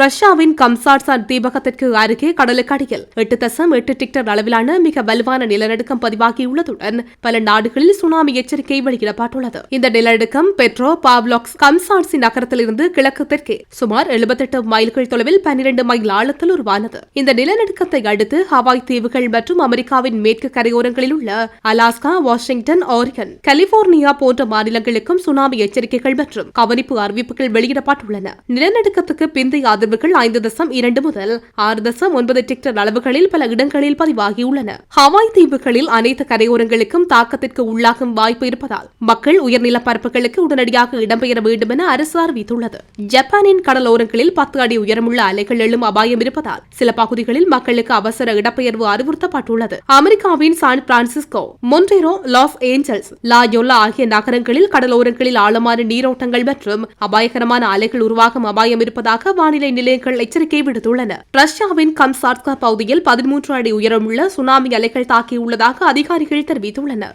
ரஷ்யாவின் கம்சாட்சான் தீபகத்திற்கு அருகே கடலுக்கடியில் எட்டு தசம் எட்டு டிக்டர் அளவிலான மிக வலுவான நிலநடுக்கம் பதிவாகியுள்ளதுடன் பல நாடுகளில் சுனாமி எச்சரிக்கை வெளியிடப்பட்டுள்ளது. இந்த நிலநடுக்கம் பெட்ரோ பாவ்லாக்ஸ் கம்சாட்சி நகரத்திலிருந்து கிழக்கு தெற்கே சுமார் எழுபத்தெட்டு மைல்கள் தொலைவில் பன்னிரண்டு மைல் ஆழத்தில் உருவானது. இந்த நிலநடுக்கத்தை அடுத்து ஹவாய் தீவுகள் மற்றும் அமெரிக்காவின் மேற்கு கரையோரங்களில் உள்ள அலாஸ்கா வாஷிங்டன் ஆரிகன் கலிபோர்னியா போன்ற மாநிலங்களுக்கும் சுனாமி எச்சரிக்கைகள் மற்றும் கவனிப்பு அறிவிப்புகள் வெளியிடப்பட்டுள்ளன. நிலநடுக்கத்துக்கு பிந்தைய அதிர்வுகள் ஐந்து தசம் இரண்டு முதல் ஆறு தசம் ஒன்பது டிக்டர் அளவுகளில் பல இடங்களில் பதிவாகியுள்ளன. ஹவாய் தீவுகளில் அனைத்து கரையோரங்களுக்கும் தாக்கத்திற்கு உள்ளாகும் வாய்ப்பு இருப்பதால் மக்கள் உயர்நில பரப்புகளுக்கு உடனடியாக இடம்பெயர வேண்டும் என அரசு அறிவித்துள்ளது. ஜப்பானின் கடலோரங்களில் பத்து அடி உயரமுள்ள அலைகள் எழும் அபாயம் இருப்பதால் சில பகுதிகளில் மக்களுக்கு அவசர இடப்பெயர்வு அறிவுறுத்தப்பட்டுள்ளது. அமெரிக்காவின் San Francisco Monterey Los Angeles Loyola ஆகிய நகரங்களில் கடலோரங்களில் ஆழமான நீரோட்டங்கள் மற்றும் அபாயகரமான அலைகள் உருவாகும் அபாயம் இருப்பதாக வானிலை நிலையங்கள் எச்சரிக்கை விடுத்துள்ளன. ரஷ்யாவின் கம்சாட்கா பகுதியில் பதிமூன்று அடி உயரமுள்ள சுனாமி அலைகள் தாக்கியுள்ளதாக அதிகாரிகள் தெரிவித்துள்ளனர்.